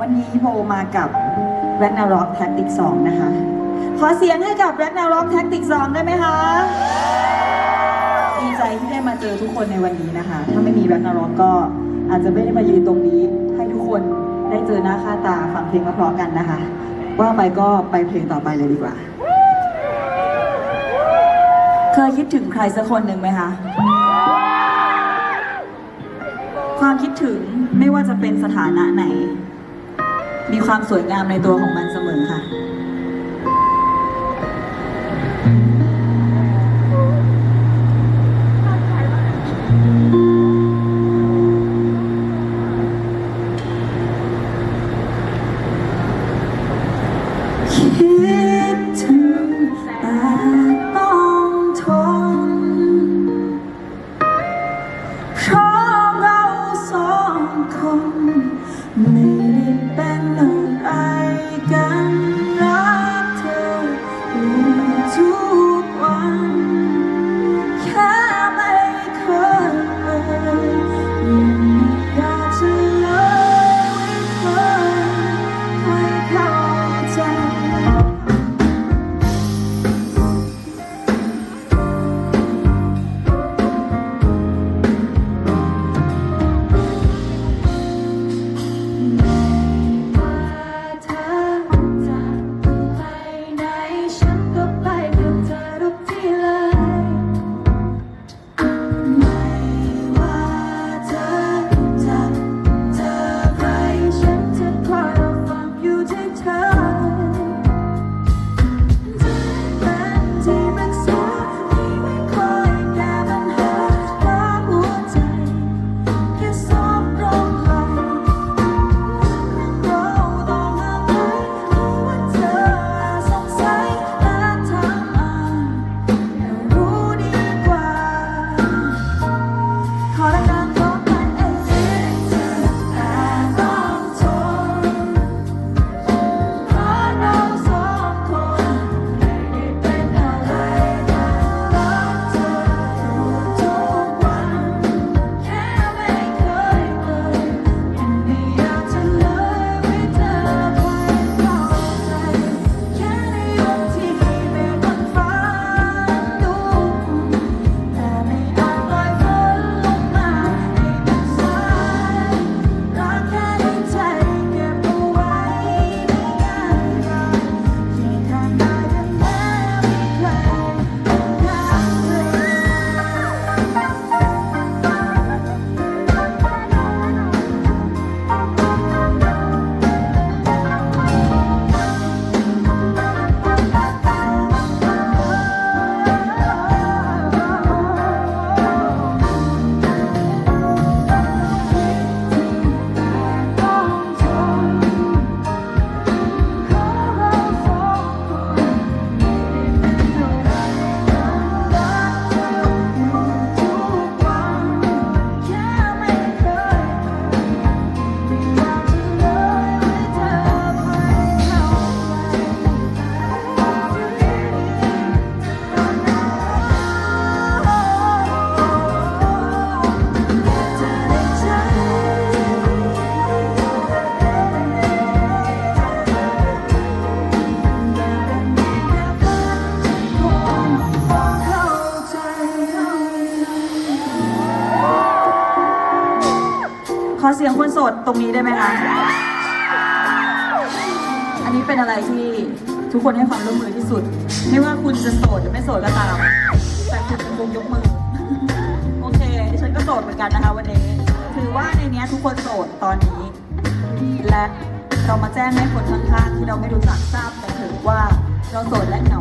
วันนี้โพมากับ r a g n a r o k Tactic 2นะคะ ขอเสียงให้กับ r a g n a r o k Tactic 2ได้ไหมคะดีใจที่ได้มาเจอทุกคนในวันนี้นะคะ ถ้าไม่มี r a g n a r o k ก็อาจจะไม่ได้มายืนตรงนี้ ให้ทุกคนได้เจอหน้าค่าตาฟังเพลงเพราะๆกันนะคะ ว่าไปก็ไปเพลงต่อไปเลยดีกว่า เคยคิดถึงใครสักคนหนึ่งไหมคะ ความคิดถึงไม่ว่าจะเป็นสถานะไหน มีความสวยงามในตัวของมันเสมอค่ะ อเสียงคนโสดตรงนี้ได้ไหมคะ อันนี้เป็นอะไรที่ทุกคนให้ความร่วมมือที่สุด ไม่ว่าคุณจะโสดหรือไม่โสดก็ตาม แต่คุณเป็นวงยกมือ โอเคดิฉันก็โสดเหมือนกันนะคะวันนี้ ถือว่าในเนี้ยทุกคนโสดตอนนี้ และเรามาแจ้งให้คนข้างๆที่เราไม่รู้จักทราบแต่ถือว่าเราโสดและเหงา